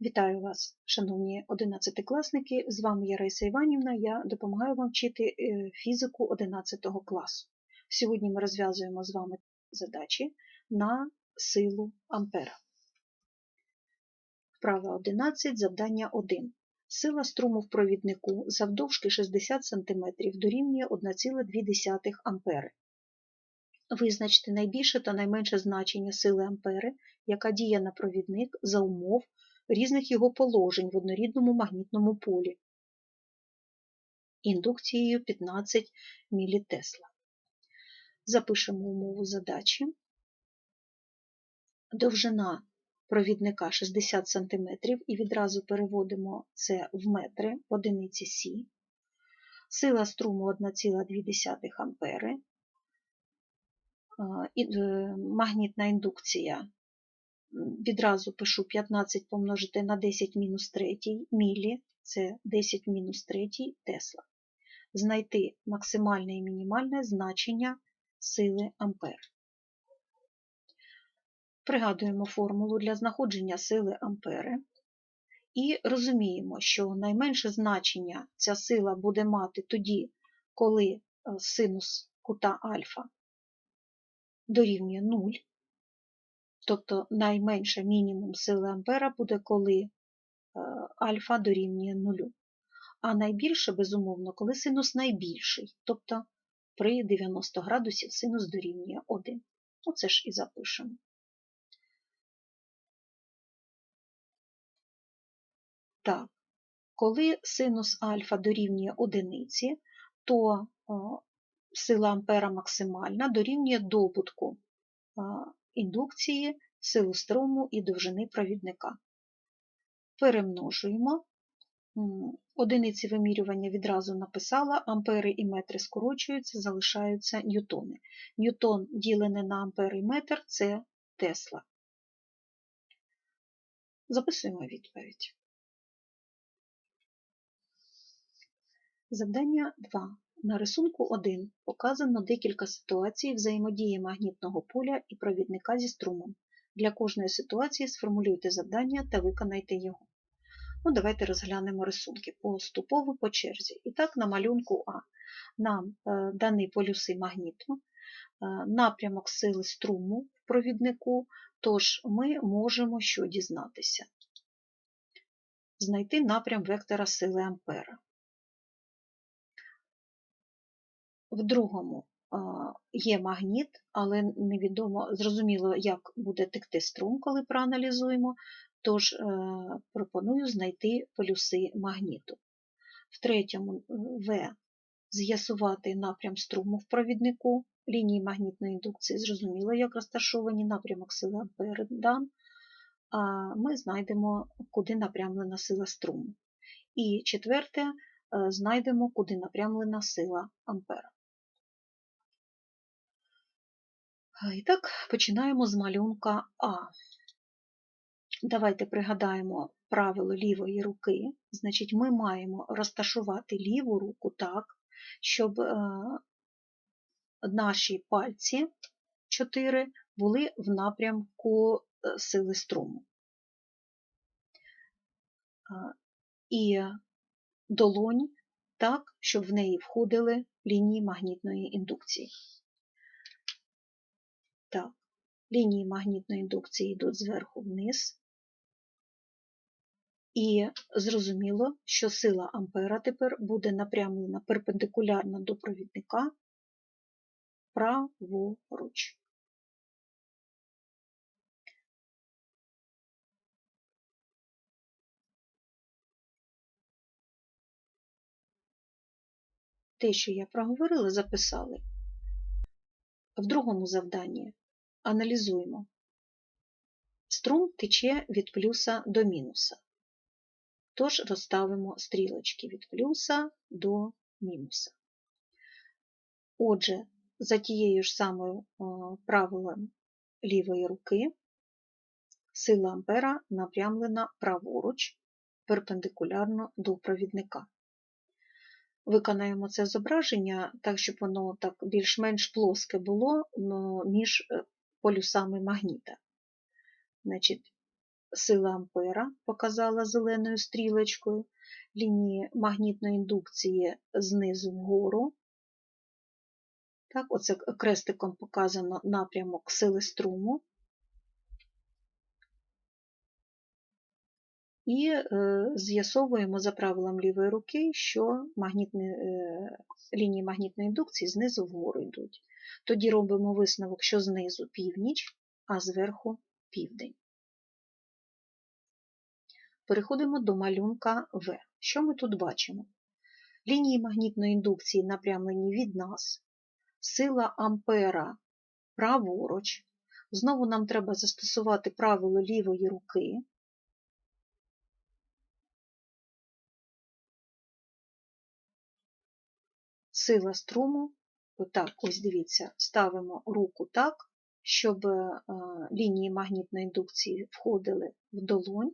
Вітаю вас, шановні одинадцятикласники. З вами я Іванівна. Я допомагаю вам вчити е, фізику 11 класу. Сьогодні ми розв'язуємо з вами задачі на силу Ампера. Вправа 11, завдання 1. Сила струму в провіднику завдовжки 60 см дорівнює 1,2 ампери. Визначте найбільше та найменше значення сили ампери, яка діє на провідник за умов різних його положень в однорідному магнітному полі індукцією 15 мілітесла. Запишемо умову задачі. Довжина провідника 60 см і відразу переводимо це в метри одиниці Сі. Сила струму 1,2 ампери. Магнітна індукція відразу пишу 15 помножити на 10 мінус 3 мілі, це 10 мінус 3 тесла. Знайти максимальне і мінімальне значення сили ампер. Пригадуємо формулу для знаходження сили ампери. І розуміємо, що найменше значення ця сила буде мати тоді, коли синус кута альфа дорівнює 0, Тобто найменше мінімум сили ампера буде, коли е, альфа дорівнює нулю. А найбільше, безумовно, коли синус найбільший, тобто при 90 градусів синус дорівнює 1. Оце ж і запишемо. Так, коли синус альфа дорівнює одиниці, то сила ампера максимальна дорівнює добутку індукції, силу струму і довжини провідника. Перемножуємо. Одиниці вимірювання відразу написала, ампери і метри скорочуються, залишаються ньютони. Ньютон ділене на ампери і метр це Тесла. Записуємо відповідь. Завдання 2. На рисунку 1 показано декілька ситуацій взаємодії магнітного поля і провідника зі струмом. Для кожної ситуації сформулюйте завдання та виконайте його. Ну, Давайте розглянемо рисунки поступово по черзі. І так, на малюнку А нам е, дані полюси магніту, е, напрямок сили струму в провіднику, тож ми можемо що дізнатися? Знайти напрям вектора сили Ампера. В другому є магніт, але невідомо, зрозуміло, як буде текти струм, коли проаналізуємо, тож е, пропоную знайти полюси магніту. В третьому В з'ясувати напрям струму в провіднику, лінії магнітної індукції, зрозуміло, як розташовані напрямок сили Ампер а ми знайдемо, куди напрямлена сила струму. І четверте, е, знайдемо, куди напрямлена сила Ампера. І так, починаємо з малюнка А. Давайте пригадаємо правило лівої руки. Значить, ми маємо розташувати ліву руку так, щоб е, наші пальці 4 були в напрямку е, сили струму. І долонь так, щоб в неї входили лінії магнітної індукції. Так, лінії магнітної індукції йдуть зверху вниз. І зрозуміло, що сила Ампера тепер буде напрямлена перпендикулярно до провідника праворуч. Те, що я проговорила, записали. В другому завданні аналізуємо. Струм тече від плюса до мінуса. Тож розставимо стрілочки від плюса до мінуса. Отже, за тією ж самою правилом лівої руки сила Ампера напрямлена праворуч перпендикулярно до провідника виконаємо це зображення так, щоб воно так більш-менш плоске було між е, полюсами магніта. Значить, сила Ампера показала зеленою стрілочкою, лінії магнітної індукції знизу вгору. Так, оце крестиком показано напрямок сили струму. І е, з'ясовуємо за правилом лівої руки, що магнітні, е, лінії магнітної індукції знизу вгору йдуть. Тоді робимо висновок, що знизу північ, а зверху південь. Переходимо до малюнка В. Що ми тут бачимо? Лінії магнітної індукції напрямлені від нас, сила Ампера праворуч. Знову нам треба застосувати правило лівої руки. Сила струму, отак, ось дивіться, ставимо руку так, щоб е, лінії магнітної індукції входили в долонь.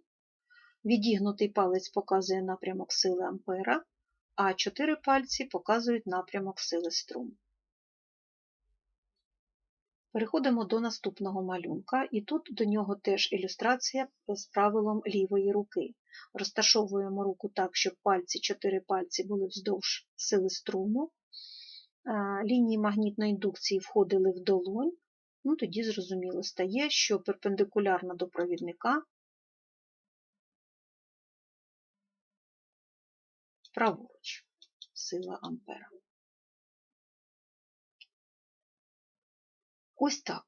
Відігнутий палець показує напрямок сили Ампера, а чотири пальці показують напрямок сили струму. Переходимо до наступного малюнка, і тут до нього теж ілюстрація з правилом лівої руки. Розташовуємо руку так, щоб пальці, чотири пальці були вздовж сили струму. Лінії магнітної індукції входили в долонь. Ну, Тоді зрозуміло стає, що перпендикулярно до провідника праворуч сила Ампера. Ось так.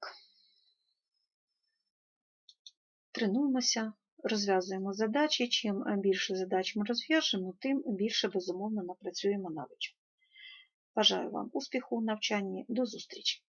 Тренуємося, розв'язуємо задачі. Чим більше задач ми розв'яжемо, тим більше, безумовно, напрацюємо навичок. Бажаю вам успіху у навчанні. До зустрічі!